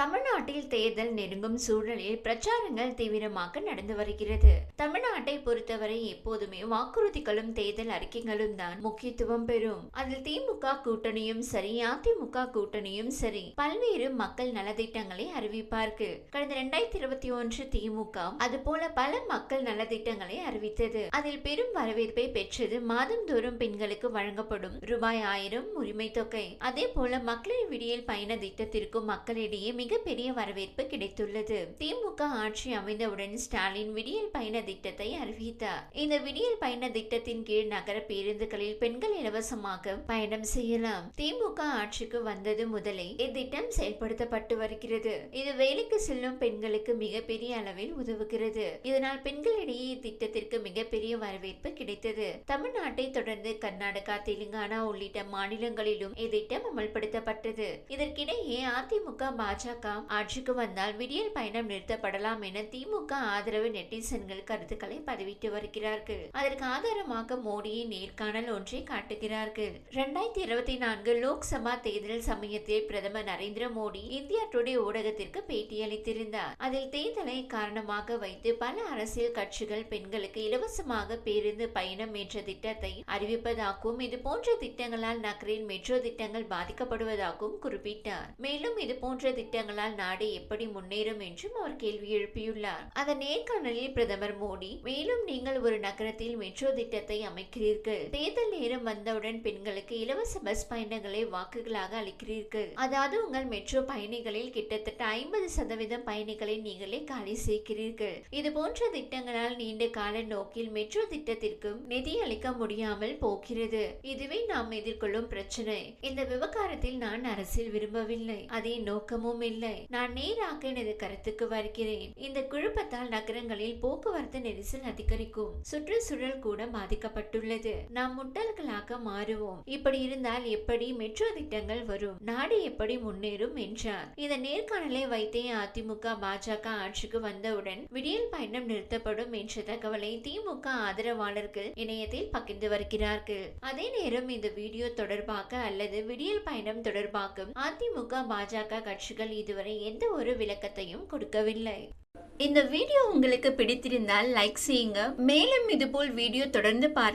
தமிழ்நாட்டில் தேர்தல் நெருங்கும் சூழலில் பிரச்சாரங்கள் தீவிரமாக நடந்து வருகிறது. தமிழ்நாட்டை பொறுத்தவரை எப்போதுமே வாக்குறுதிகளும் தேர்தல் அறிக்கைகளும் தான் முக்கியத்துவம் பெறும். அதில் திமுக கூட்டணியும் சரி அதிமுக கூட்டணியும் சரி பல்வேறு மக்கள் நலத்திட்டங்களை அறிவிப்பார்கள். கடந்த இரண்டாயிரத்தி இருபத்தி ஒன்று திமுக அதுபோல பல மக்கள் நலத்திட்டங்களை அறிவித்தது. அதில் பெரும் வரவேற்பை பெற்றது மாதந்தோறும் பெண்களுக்கு வழங்கப்படும் ரூபாய் ஆயிரம் உரிமை தொகை அதே போல மக்களின் விடியல் பயண திட்டத்திற்கும் மக்களிடையே மிகப்பெரிய வரவேற்பு கிடைத்துள்ளது. திமுக ஆட்சி அமைந்தவுடன் ஸ்டாலின் விடியல் பயண திட்டத்தை அறிவித்தார். இந்த விடியல் பயண திட்டத்தின் கீழ் நகர பேருந்துகளில் பெண்கள் இலவசமாக பயணம் செய்யலாம். திமுக ஆட்சிக்கு வந்தது முதலே இத்திட்டம் செயல்படுத்தப்பட்டு வருகிறது. இது வேலைக்கு செல்லும் பெண்களுக்கு மிகப்பெரிய அளவில் உதவுகிறது. இதனால் பெண்களிடையே இத்திட்டத்திற்கு மிகப்பெரிய வரவேற்பு கிடைத்தது. தமிழ்நாட்டை தொடர்ந்து கர்நாடகா தெலுங்கானா உள்ளிட்ட மாநிலங்களிலும் இத்திட்டம் அமல்படுத்தப்பட்டது. இதற்கிடையே அதிமுக பாஜக பாஜக ஆட்சிக்கு வந்தால் விடியல் பயணம் நிறுத்தப்படலாம் என திமுக ஆதரவு நெட்டிசன்கள் கருத்துக்களை பதிவிட்டு வருகிறார்கள். அதற்கு ஆதாரமாக மோடியின் நேர்காணல் ஒன்றை காட்டுகிறார்கள். இரண்டாயிரத்தி இருபத்தி நான்கு லோக்சபா தேர்தல் சமயத்தில் பிரதமர் நரேந்திர மோடி இந்தியா டுடே ஊடகத்திற்கு பேட்டியளித்திருந்தார் அதில் தேர்தலை காரணமாக வைத்து பல அரசியல் கட்சிகள் பெண்களுக்கு இலவசமாக பேருந்து பயணம் என்ற திட்டத்தை அறிவிப்பதாகவும் இது போன்ற திட்டங்களால் நகரில் மெட்ரோ திட்டங்கள் பாதிக்கப்படுவதாகவும் குறிப்பிட்டார். மேலும் இது போன்ற திட்டங்கள் திட்டங்களால் நாடு எப்படி முன்னேறும் என்றும் அவர் கேள்வி எழுப்பியுள்ளார். அந்த நேர்காணலில் பிரதமர் மோடி மேலும் நீங்கள் ஒரு நகரத்தில் மெட்ரோ திட்டத்தை அமைக்கிறீர்கள். தேர்தல் நேரம் வந்தவுடன் பெண்களுக்கு இலவச பஸ் பயணங்களை வாக்குகளாக அளிக்கிறீர்கள். அதாவது உங்கள் மெட்ரோ பயணிகளில் கிட்டத்தட்ட ஐம்பது சதவீதம் பயணிகளை நீங்களே காலி செய்கிறீர்கள் இது போன்ற திட்டங்களால் நீண்ட கால நோக்கில் மெட்ரோ திட்டத்திற்கும் நிதி அளிக்க முடியாமல் போகிறது. இதுவே நாம் எதிர்கொள்ளும் பிரச்சனை. இந்த விவகாரத்தில் நான் அரசில் விரும்பவில்லை. அதே நோக்கமும் இல்லை. இல்லை. நான் நேராக எனது கருத்துக்கு வருகிறேன். இந்த குழப்பத்தால் நகரங்களில் போக்குவரத்து நெரிசல் அதிகரிக்கும். சுற்றுச்சூழல் கூட பாதிக்கப்பட்டுள்ளது. நாம் முட்டாள்களாக மாறுவோம். இப்படி இருந்தால் எப்படி மெட்ரோ திட்டங்கள் வரும்? நாடு எப்படி முன்னேறும் என்றார். இந்த நேர்காணலை வைத்தே அதிமுக பாஜக ஆட்சிக்கு வந்தவுடன் விடியல் பயணம் நிறுத்தப்படும் என்ற தகவலை திமுக ஆதரவாளர்கள் இணையத்தில் பகிர்ந்து வருகிறார்கள். அதே நேரம் இந்த வீடியோ தொடர்பாக அல்லது விடியல் பயணம் தொடர்பாக அதிமுக பாஜக கட்சிகள் இதுவரை எந்த ஒரு விளக்கத்தையும் கொடுக்கவில்லை. இந்த வீடியோ உங்களுக்கு பிடித்திருந்தால் லைக் செய்யுங்க. மேலும் இதுபோல் வீடியோ தொடர்ந்து பார்க்க